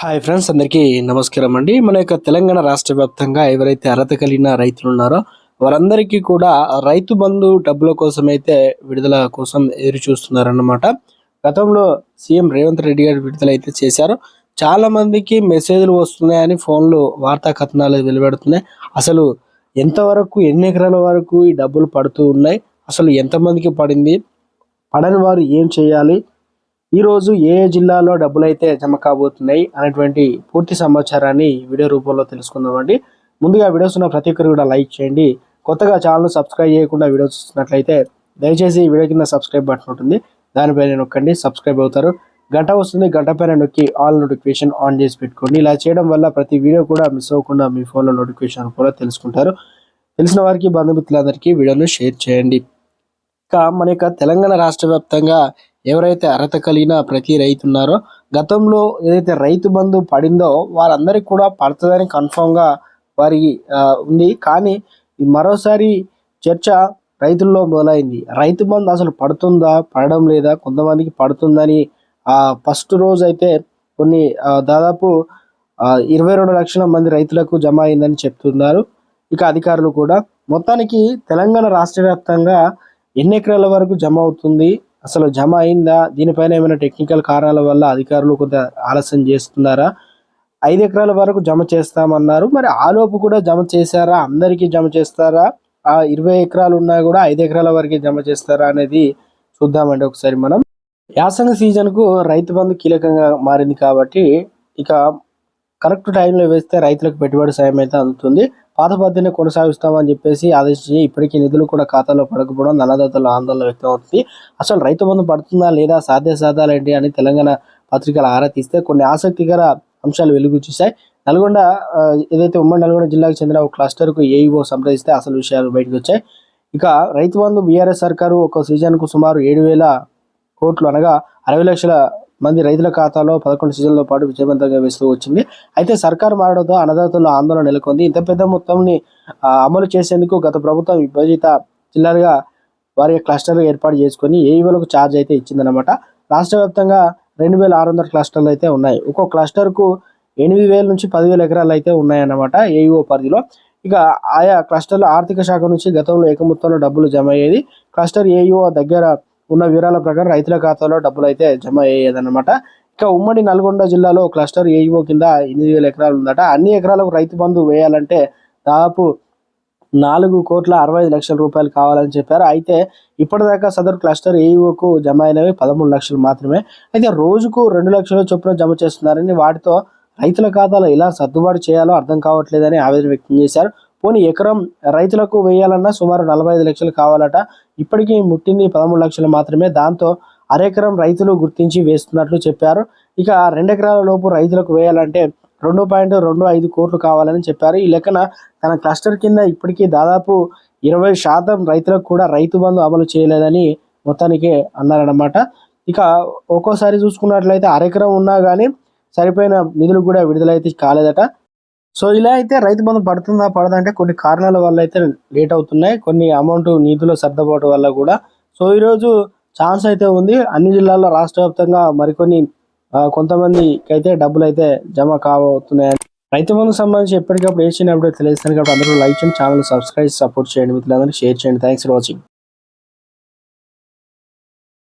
Hi friends అందరికీ నమస్కారం అండి. మన యొక్క తెలంగాణ రాష్ట్ర వ్యాప్తంగా ఎవరైతే అర్హత కలిగిన రైతులు ఉన్నారో వారందరికీ కూడా రైతు బంధు డబ్బుల కోసం అయితే విడుదల కోసం ఎదురు చూస్తున్నారన్నమాట గతంలో సీఎం రేవంత్ రెడ్డి గారు విడుదల అయితే చేశారు. చాలా మందికి మెసేజ్లు వస్తున్నాయని ఫోన్లు వార్తా కథనాలు వెలువడుతున్నాయి. అసలు ఎంతవరకు ఎన్ని ఎకరాల వరకు ఈ డబ్బులు పడుతూ ఉన్నాయి? అసలు ఎంతమందికి పడింది? పడని వారు ఏం చేయాలి? ఈ రోజు ఏ ఏ జిల్లాలో డబ్బులు అయితే జమ కాబోతున్నాయి అనేటువంటి పూర్తి సమాచారాన్ని వీడియో రూపంలో తెలుసుకుందామండి. ముందుగా వీడియోస్ ఉన్న ప్రతి ఒక్కరు కూడా లైక్ చేయండి. కొత్తగా ఛానల్ సబ్స్క్రైబ్ చేయకుండా వీడియోస్ చూస్తున్నట్లయితే దయచేసి వీడియో కింద సబ్స్క్రైబ్ బటన్ ఉంటుంది. దానిపైన నొక్కండి సబ్స్క్రైబ్ అవుతారు. గంట వస్తుంది గంట పైన నొక్కి ఆల్ నోటిఫికేషన్ ఆన్ చేసి పెట్టుకోండి. ఇలా చేయడం వల్ల ప్రతి వీడియో కూడా మిస్ అవ్వకుండా మీ ఫోన్లో నోటిఫికేషన్ కూడా తెలుసుకుంటారు. తెలిసిన వారికి బంధుమిత్రులందరికీ వీడియోను షేర్ చేయండి. ఇక మన యొక్క తెలంగాణ రాష్ట్ర వ్యాప్తంగా ఎవరైతే అర్హత కలిగిన ప్రతి రైతు ఉన్నారో గతంలో ఏదైతే రైతు బంధు పడిందో వారందరికీ కూడా పడుతుందని కన్ఫామ్గా వారికి ఉంది. కానీ మరోసారి చర్చ రైతుల్లో మొదలైంది. రైతు బంధు అసలు పడుతుందా పడడం లేదా కొంతమందికి పడుతుందని ఫస్ట్ రోజు అయితే కొన్ని దాదాపు ఇరవై రెండు లక్షల మంది రైతులకు జమ అయిందని చెప్తున్నారు. ఇక అధికారులు కూడా మొత్తానికి తెలంగాణ రాష్ట్ర వ్యాప్తంగా ఎన్ని ఎకరాల వరకు జమ అవుతుంది అసలు జమ అయిందా? దీనిపైన ఏమైనా టెక్నికల్ కారణాల వల్ల అధికారులు కొంత ఆలస్యం చేస్తున్నారా? ఐదు ఎకరాల వరకు జమ చేస్తామన్నారు. మరి ఆలోపు కూడా జమ చేశారా? అందరికీ జమ చేస్తారా? ఆ ఇరవై ఎకరాలు ఉన్నా కూడా ఐదు ఎకరాల వరకే జమ చేస్తారా అనేది చూద్దామండి ఒకసారి మనం. యాసంగ సీజన్కు రైతు బంధు కీలకంగా మారింది కాబట్టి ఇక కరెక్ట్ టైంలో వేస్తే రైతులకు పెట్టుబడి సాయం అయితే అందుతుంది. పాత పద్ధతిని కొనసాగిస్తామని చెప్పేసి ఆదేశించి ఇప్పటికీ నిధులు కూడా ఖాతాలో పడకపోవడం అన్నదాతల ఆందోళన వ్యక్తం అవుతుంది. అసలు రైతు బంధు పడుతుందా లేదా సాధ్య సాధాలు ఏంటి అని తెలంగాణ పత్రికలు ఆరా తీస్తే కొన్ని ఆసక్తికర అంశాలు వెలుగు చూశాయి నల్గొండ ఏదైతే ఉమ్మడి నల్గొండ జిల్లాకు చెందిన ఒక క్లస్టర్కు ఏఈఓ సంప్రదిస్తే అసలు విషయాలు బయటకు వచ్చాయి. ఇక రైతు బంధు బీఆర్ఎస్ సర్కారు ఒక సీజన్కు సుమారు ఏడు వేల కోట్లు అనగా అరవై లక్షల మంది రైతుల ఖాతాలో పదకొండు సీజన్ల పాటు విజయవంతంగా వేస్తూ వచ్చింది. అయితే సర్కారు మారడంతో అన్నదాతల్లో ఆందోళన నెలకొంది. ఇంత పెద్ద మొత్తంని అమలు చేసేందుకు గత ప్రభుత్వం విభజిత జిల్లాలుగా వారి క్లస్టర్లు ఏర్పాటు చేసుకొని ఏఈఓలకు ఛార్జ్ అయితే ఇచ్చిందనమాట రాష్ట్ర వ్యాప్తంగా రెండు వేల ఆరు వందల క్లస్టర్లు అయితే ఉన్నాయి. ఒక్కో క్లస్టర్కు ఎనిమిది వేల నుంచి పదివేల ఎకరాలు అయితే ఉన్నాయన్నమాట ఏఈఓ పరిధిలో. ఇక ఆయా క్లస్టర్ల ఆర్థిక శాఖ నుంచి గతంలో ఏకమొత్తంలో డబ్బులు జమ అయ్యేది క్లస్టర్ ఏఈఓ దగ్గర ఉన్న వివరాల ప్రకారం రైతుల ఖాతాలో డబ్బులు అయితే జమ అయ్యేదన్నమాట. ఇక ఉమ్మడి నల్గొండ జిల్లాలో క్లస్టర్ ఏఈఓ కింద ఎనిమిది వేల ఎకరాలు ఉందట. అన్ని ఎకరాలకు రైతు బంధు వేయాలంటే దాదాపు నాలుగు కోట్ల అరవై ఐదు లక్షల రూపాయలు కావాలని చెప్పారు. అయితే ఇప్పటిదాకా సదరు క్లస్టర్ ఏఈఓకు జమ అయినవి పదమూడు లక్షలు మాత్రమే. అయితే రోజుకు రెండు లక్షల చొప్పున జమ చేస్తున్నారని వాటితో రైతుల ఖాతాలో ఎలా సర్దుబాటు చేయాలో అర్థం కావట్లేదని ఆవేదన వ్యక్తం చేశారు. పోనీ ఎకరం రైతులకు వేయాలన్నా సుమారు నలభై ఐదు లక్షలు కావాలట. ఇప్పటికీ ముట్టింది పదమూడు లక్షలు మాత్రమే. దాంతో అరెకరం రైతులు గుర్తించి వేస్తున్నట్లు చెప్పారు. ఇక రెండు ఎకరాల లోపు రైతులకు వేయాలంటే రెండు పాయింట్ రెండు ఐదు కోట్లు కావాలని చెప్పారు. ఈ లెక్కన తన క్లస్టర్ కింద ఇప్పటికీ దాదాపు ఇరవై శాతం రైతులకు కూడా రైతు బంధు అమలు చేయలేదని మొత్తానికి అన్నారన్నమాట. ఇక ఒక్కోసారి చూసుకున్నట్లయితే అరెకరం ఉన్నా కానీ సరిపోయిన నిధులు కూడా విడుదలైతే కాలేదట. సో ఇలా అయితే రైతు బంధు పడుతుందా పడదా అంటే కొన్ని కారణాల వల్ల అయితే లేట్ అవుతున్నాయి. కొన్ని అమౌంట్ నిధుల సర్దుబాటు వల్ల కూడా. సో ఈరోజు ఛాన్స్ అయితే ఉంది. అన్ని జిల్లాల్లో రాష్ట్ర వ్యాప్తంగా మరికొన్ని కొంతమందికి అయితే డబ్బులు అయితే జమ కావతున్నాయి రైతు బంధుకు సంబంధించి ఎప్పటికప్పుడు ఏ చిన్న అప్పుడు తెలియజేస్తాను కాబట్టి అందరూ లైక్ చేయండి ఛానల్ సబ్స్క్రైబ్ సపోర్ట్ చేయండి. మిత్రులందరికీ షేర్ చేయండి. Thanks for watching